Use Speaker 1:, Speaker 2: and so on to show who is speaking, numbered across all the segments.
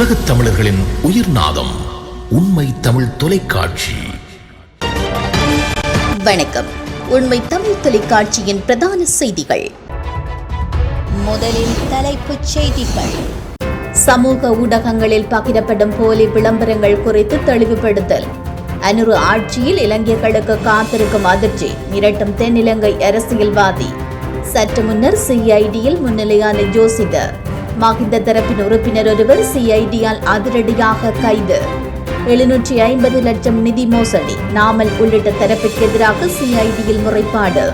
Speaker 1: உலகத் தமிழர்களின் உயிர் நாதம் உண்மை தமிழ் தொலைக்காட்சி.
Speaker 2: வணக்கம். உண்மை தமிழ் தொலைக்காட்சியின் பிரதான செய்திகள். முதலில் தலைப்புச் செய்திகள். சமூக ஊடகங்களில் பகிரப்படும் போலி விளம்பரங்கள் குறித்து தெளிவுபடுத்தல். அனுறு ஆட்சியில் இளைஞர்களுக்கு காத்திருக்கும் அதிர்ச்சி மிரட்டும் தென்னிலங்கை அரசியல்வாதி. சற்று முன்னர் சிஐடியில் முன்னிலையான ஜோசிதர் மகிந்த தரப்பின் உறுப்பினர் ஒருவர் சிஐடியால் அதிரடியாக கைது. எழுநூற்றி ஐம்பது லட்சம் நிதி மோசடி. நாமல் உள்ளிட்ட தரப்பிற்கு எதிராக சிஐடியில் முறைப்பாடு.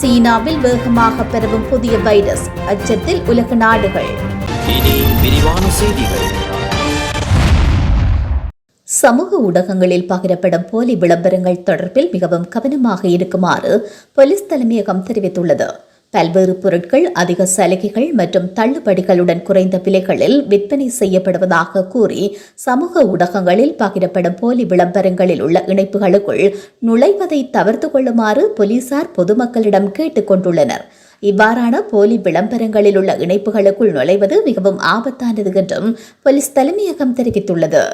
Speaker 2: சீனாவில் வேகமாக பரவும் புதிய வைரஸ். அச்சத்தில் உலக நாடுகள். சமூக ஊடகங்களில் பகிரப்படும் போலி விளம்பரங்கள் தொடர்பில் மிகவும் கவனமாக இருக்குமாறு போலீஸ் தலைமையகம் தெரிவித்துள்ளது. பல்வேறு பொருட்கள் அதிக சலுகைகள் மற்றும் தள்ளுபடிகளுடன் குறைந்த விலைகளில் விற்பனை செய்யப்படுவதாக கூறி சமூக ஊடகங்களில் பகிரப்படும் போலி விளம்பரங்களில் உள்ள இணைப்புகளுக்குள் நுழைவதை தவிர்த்து கொள்ளுமாறு போலீசார் பொதுமக்களிடம் கேட்டுக் கொண்டுள்ளனர். இவ்வாறான போலி விளம்பரங்களில் உள்ள இணைப்புகளுக்குள் நுழைவது மிகவும் ஆபத்தானது என்றும் போலீஸ் தலைமையகம் தெரிவித்துள்ளது.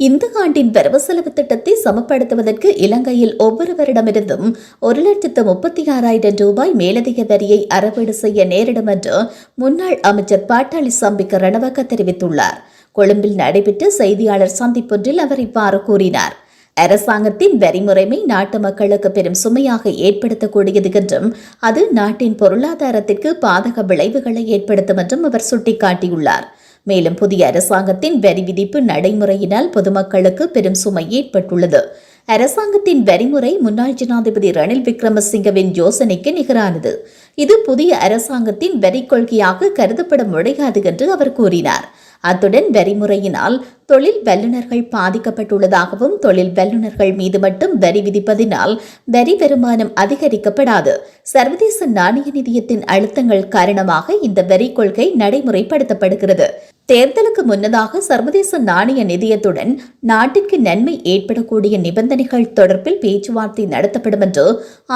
Speaker 2: இந்த ஆண்டின் வரவு செலவு திட்டத்தை சமப்படுத்துவதற்கு இலங்கையில் ஒவ்வொருவரிடமிருந்தும் ஒரு லட்சத்து முப்பத்தி ஆறாயிரம் ரூபாய் மேலதிக வரியை அறவீடு செய்ய நேரிடும் என்று முன்னாள் அமைச்சர் பாட்டாளி சம்பிக்க ரணவக்க தெரிவித்துள்ளார். கொழும்பில் நடைபெற்ற செய்தியாளர் சந்திப்பொன்றில் அவர் இவ்வாறு கூறினார். அரசாங்கத்தின் வரிமுறைமை நாட்டு மக்களுக்கு பெரும் சுமையாக ஏற்படுத்தக்கூடியது என்றும் அது நாட்டின் பொருளாதாரத்திற்கு பாதக விளைவுகளை ஏற்படுத்தும் என்றும் அவர் சுட்டிக்காட்டியுள்ளார். மேலும் புதிய அரசாங்கத்தின் வரி விதிப்பு நடைமுறையினால் பொதுமக்களுக்கு பெரும் சுமை ஏற்பட்டுள்ளது. அரசாங்கத்தின் வரிமுறை முன்னாள் ஜனாதிபதி ரணில் விக்ரமசிங்கவின் யோசனைக்கு நிகரானது. இது புதிய அரசாங்கத்தின் வரி கொள்கையாக கருதப்பட முடியாது என்று அவர் கூறினார். அத்துடன் வரிமுறையினால் தொழில் வல்லுநர்கள் பாதிக்கப்பட்டுள்ளதாகவும் தொழில் வல்லுநர்கள் மீது மட்டும் வரி விதிப்பதினால் வரி வருமானம் அதிகரிக்கப்படாது. சர்வதேச நாணய நிதியத்தின் அழுத்தங்கள் காரணமாக இந்த வரி கொள்கை நடைமுறைப்படுத்தப்படுகிறது. தேர்தலுக்கு முன்னதாக சர்வதேச நாணய நிதியத்துடன் நாட்டிற்கு நன்மை ஏற்படக்கூடிய நிபந்தனைகள் தொடர்பில் பேச்சுவார்த்தை நடத்தப்படும் என்று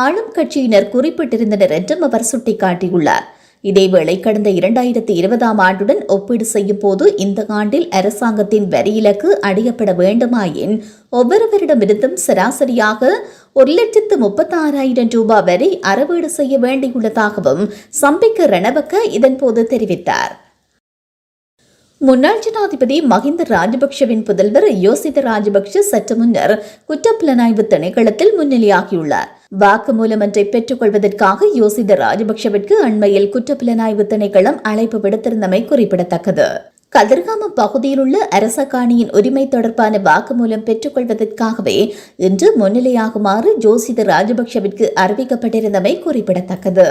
Speaker 2: ஆளும் கட்சியினர் குறிப்பிட்டிருந்தனர் என்றும் அவர் சுட்டிக்காட்டியுள்ளார். இதேவேளை கடந்த இரண்டாயிரத்தி இருபதாம் ஆண்டுடன் ஒப்பீடு செய்யும் போது இந்த ஆண்டில் அரசாங்கத்தின் வரி இலக்கு அடையப்பட வேண்டுமாயின் ஒவ்வொருவரிடமிருந்தும் சராசரியாக ஒரு லட்சத்து முப்பத்தாறாயிரம் ரூபாய் வரை அறவீடு செய்ய வேண்டியுள்ளதாகவும் சம்பிக்க ரணவக்க இதன்போது தெரிவித்தார். முன்னாள் ஜனாதிபதி மஹிந்த ராஜபக்ஷவின் புதல்வர் யோசித ராஜபக்ஷ சற்று முன்னர் குற்றப்புலனாய்வு திணைக்களத்தில் முன்னிலையாகியுள்ளார். வாக்குமூலம் ஒன்றை பெற்றுக் கொள்வதற்காக யோசித ராஜபக்ஷவிற்கு அண்மையில் குற்றப்புலனாய்வு திணைக்களம் அழைப்பு விடுத்திருந்தமை குறிப்பிடத்தக்கது. கதிர்காம பகுதியில் உள்ள அரச காணியின் உரிமை தொடர்பான வாக்குமூலம் பெற்றுக் கொள்வதற்காகவே இன்று முன்னிலையாகுமாறு ஜோசித ராஜபக்ஷவிற்கு அறிவிக்கப்பட்டிருந்தமை குறிப்பிடத்தக்கது.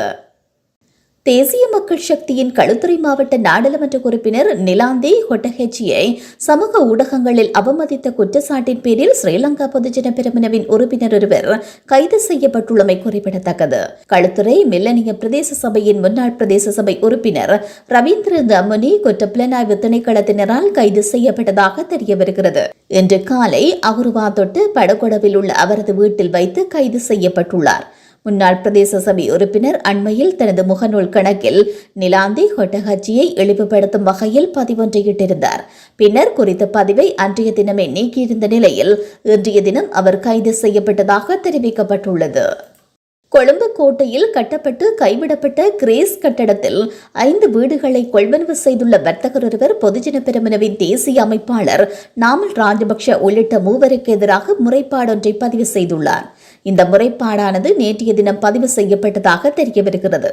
Speaker 2: தேசிய மக்கள் சக்தியின் களுத்துறை மாவட்ட நாடாளுமன்ற உறுப்பினர் நிலாந்தே ஹொட்டஹெச்சியை சமூக ஊடகங்களில் அவமதித்த குற்றச்சாட்டின் பேரில் ஸ்ரீலங்கா பொதுஜன பெருமனவின் உறுப்பினர் ஒருவர் கைது செய்யப்பட்டுள்ளமை குறிப்பிடத்தக்கது. களுத்துறை மில்லனிய பிரதேச சபையின் முன்னாள் பிரதேச சபை உறுப்பினர் ரவீந்திர தமுனி குற்ற திணைக்களத்தினரால் கைது செய்யப்பட்டதாக தெரிய வருகிறது இன்று காலை அகுருவா தொட்டு படகொடவில் உள்ள அவரது வீட்டில் வைத்து கைது செய்யப்பட்டுள்ளார். முன்னாள் பிரதேச சபை உறுப்பினர் அண்மையில் தனது முகநூல் கணக்கில் நிலாந்தி ஹொட்டஹச்சியை இழிவுபடுத்தும் வகையில் பதிவொன்றையிட்டிருந்தார் பின்னர் குறித்த பதிவை அன்றைய தினமே நீக்கியிருந்த நிலையில் இன்றைய தினம் அவர் கைது செய்யப்பட்டதாக தெரிவிக்கப்பட்டுள்ளது. கொழும்பு கோட்டையில் கட்டப்பட்டு கைவிடப்பட்ட கிரேஸ் கட்டடத்தில் ஐந்து வீடுகளை கொள்வனவு செய்துள்ள வர்த்தகர் ஒருவர் பொதுஜன பெருமனவின் தேசிய அமைப்பாளர் நாமல் ராஜபக்ஷ உள்ளிட்ட மூவருக்கு எதிராக முறைப்பாடொன்றை பதிவு செய்துள்ளார். இந்த முறைப்பாடானது நேற்றைய தினம் பதிவு செய்யப்பட்டதாக தெரிய வருகிறது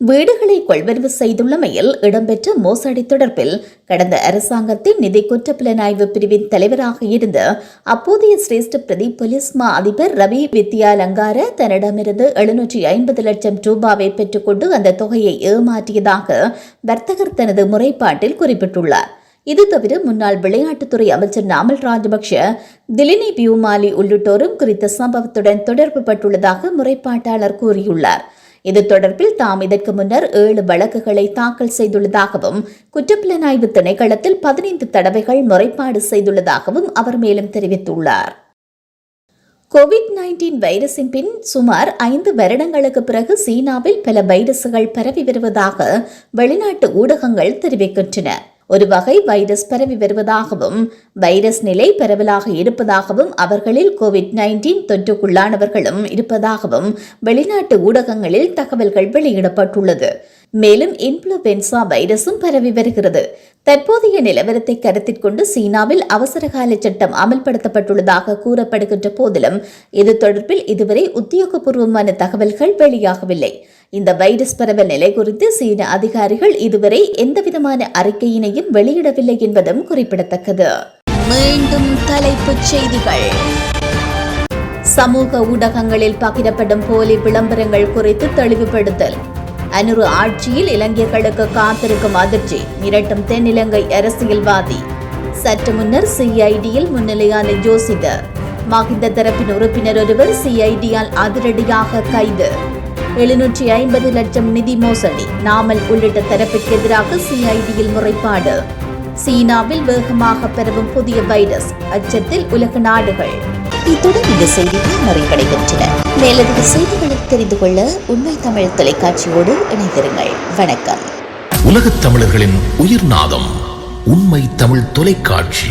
Speaker 2: வீடுகளை கொள்வரவு செய்துள்ளமையில் இடம்பெற்ற மோசடி தொடர்பில் கடந்த அரசாங்கத்தின் நிதி குற்றப்புலனாய்வு பிரிவின் தலைவராக இருந்த அப்போதைய சிரேஷ்ட பிரதி போலீஸ் மா அதிபர் ரவி வித்யாலங்கார தன்னிடமிருந்து எழுநூற்றி ஐம்பது லட்சம் ரூபாவை பெற்றுக்கொண்டு அந்த தொகையை ஏமாற்றியதாக வர்த்தகர் தனது முறைப்பாட்டில் குறிப்பிட்டுள்ளார். இது தவிர முன்னாள் விளையாட்டுத்துறை அமைச்சர் நாமல் ராஜபக்ஷ திலினி பியூமாலி உள்ளிட்டோரும் குறித்த சம்பவத்துடன் தொடர்பு பட்டுள்ளதாக முறைப்பாட்டாளர் கூறியுள்ளார். இது தொடர்பில் தாம் இதற்கு முன்னர் ஏழு வழக்குகளை தாக்கல் செய்துள்ளதாகவும் குற்றப்புலனாய்வு திணைக்களத்தில் பதினைந்து தடவைகள் முறைப்பாடு செய்துள்ளதாகவும் அவர் மேலும் தெரிவித்துள்ளார். கோவிட் நைன்டீன் வைரஸின் பின் சுமார் ஐந்து வருடங்களுக்கு பிறகு சீனாவில் பல வைரஸ்கள் பரவி வருவதாக வெளிநாட்டு ஊடகங்கள் தெரிவிக்கின்றன. ஒரு வகை வைரஸ் பரவி வருவதாகவும் வைரஸ் நிலை பரவலாக இருப்பதாகவும் அவர்களில் கோவிட் நைன்டீன் தொற்றுக்குள்ளானவர்களும் இருப்பதாகவும் வெளிநாட்டு ஊடகங்களில் தகவல்கள் வெளியிடப்பட்டுள்ளது. மேலும் இன்ஃபுளுவென்சா வைரஸும் பரவி வருகிறது. தற்போதைய நிலவரத்தை கருத்தில் கொண்டு சீனாவில் அவசரகால சட்டம் அமல்படுத்தப்பட்டுள்ளதாக கூறப்படுகின்ற போதிலும் இது தொடர்பில் இதுவரை உத்தியோகபூர்வமான தகவல்கள் வெளியாகவில்லை. இந்த வைரஸ் பரவல் நிலை குறித்து சீன அதிகாரிகள் இதுவரை எந்தவிதமான அறிக்கையினையும் வெளியிடவில்லை என்பதும் குறிப்பிடத்தக்கது. மீண்டும் தலைப்புச் செய்திகள். சமூக ஊடகங்களில் பகிரப்படும் போலி விளம்பரங்கள் குறித்து தெளிவுபடுத்தல். அனுரு ஆட்சியில் இளைஞர்களுக்கு காத்திருக்கும் அதிர்ச்சி மிரட்டும் தென்னிலங்கை அரசியல்வாதி. சற்று முன்னர் சிஐடியில் முன்னிலையான ஜோசிதர் மகிந்த தரப்பின் உறுப்பினர் ஒருவர் சிஐடியால் அதிரடியாக கைது. எழுநூற்றி ஐம்பது லட்சம் நிதி மோசடி. நாமல் உள்ளிட்ட தரப்பிற்கு எதிராக சிஐடியில் முறைப்பாடு. சீனாவில் வேகமாக பரவும் புதிய வைரஸ் அச்சத்தில் உலக நாடுகள்.
Speaker 3: இத்துடன் இந்த செய்திகள் நிறைவடைகின்றன. மேலதிக செய்திகளை தெரிந்து கொள்ள உண்மை தமிழ் தொலைக்காட்சியோடு இணைந்திருங்கள். வணக்கம்.
Speaker 1: உலகத் தமிழர்களின் உயிர்நாதம் உண்மை தமிழ் தொலைக்காட்சி.